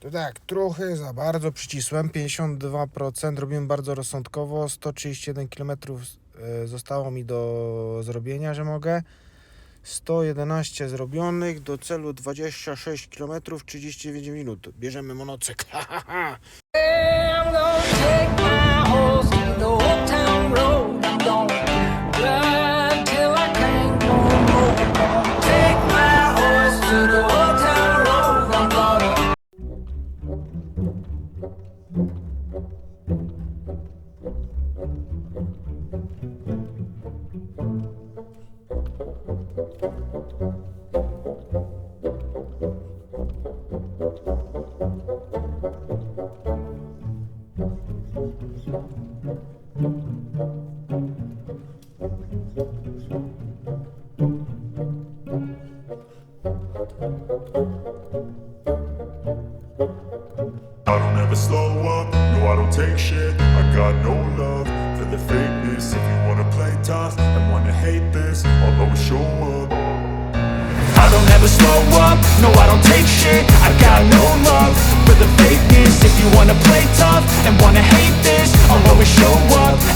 To tak, trochę za bardzo przycisłem, 52%, robiłem bardzo rozsądkowo, 131 km e, zostało mi do zrobienia, że mogę. 111 zrobionych, do celu 26 km 39 minut. Bierzemy monocykl. wanna play tough and wanna hate this I'll always show up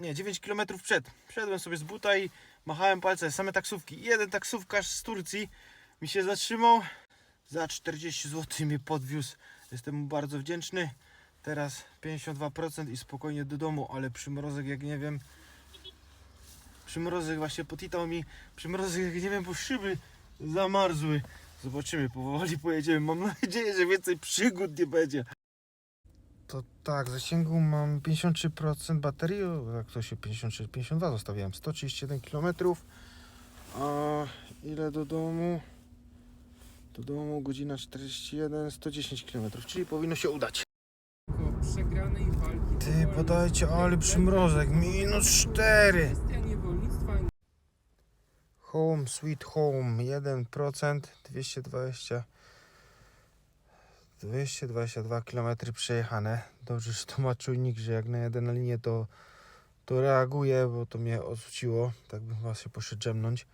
nie, 9 km przed. Wszedłem sobie z buta i machałem palce, same taksówki. Jeden taksówkarz z Turcji mi się zatrzymał. Za 40 zł mnie podwiózł. Jestem mu bardzo wdzięczny. Teraz 52% i spokojnie do domu, ale przymrozek jak nie wiem. Przymrozek właśnie potitał mi. Przymrozek jak nie wiem, bo szyby zamarzły. Zobaczymy, powoli pojedziemy. Mam nadzieję, że więcej przygód nie będzie. To tak, zasięgu mam 53% baterii, jak to się 53, 52 zostawiałem, 131 km. A ile do domu? Do domu godzina 41, 110 km, czyli powinno się udać. Ty, podajcie, ale przymrozek, minus 4. Kwestia niewolnictwa Home, sweet home, 1%, 220, 222 km przejechane. Dobrze, że to ma czujnik, że jak najadę na linię, to, to reaguje, bo to mnie odrzuciło. Tak bym chyba się poszedł drzemnąć.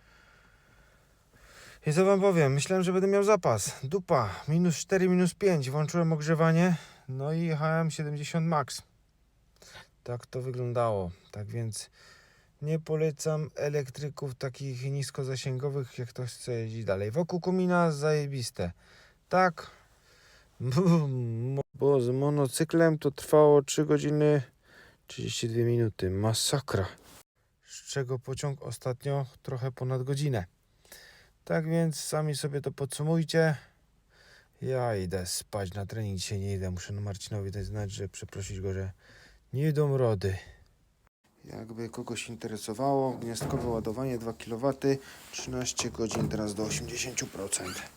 I co wam powiem, myślałem, że będę miał zapas. Dupa, minus 4, minus 5. Włączyłem ogrzewanie, no i jechałem 70 max. Tak to wyglądało. Tak więc nie polecam elektryków takich niskozasięgowych, jak ktoś chce jeździć dalej. Wokół komina zajebiste. Tak, bo z monocyklem to trwało 3 godziny 32 minuty. Masakra. Z czego pociąg ostatnio trochę ponad godzinę. Tak więc sami sobie to podsumujcie. Ja idę spać na trening, dzisiaj nie idę. Muszę no Marcinowi dać znać, że przeprosić go, że nie idą rody. Jakby kogoś interesowało, gniazdkowe ładowanie 2 kW, 13 godzin teraz do 80%.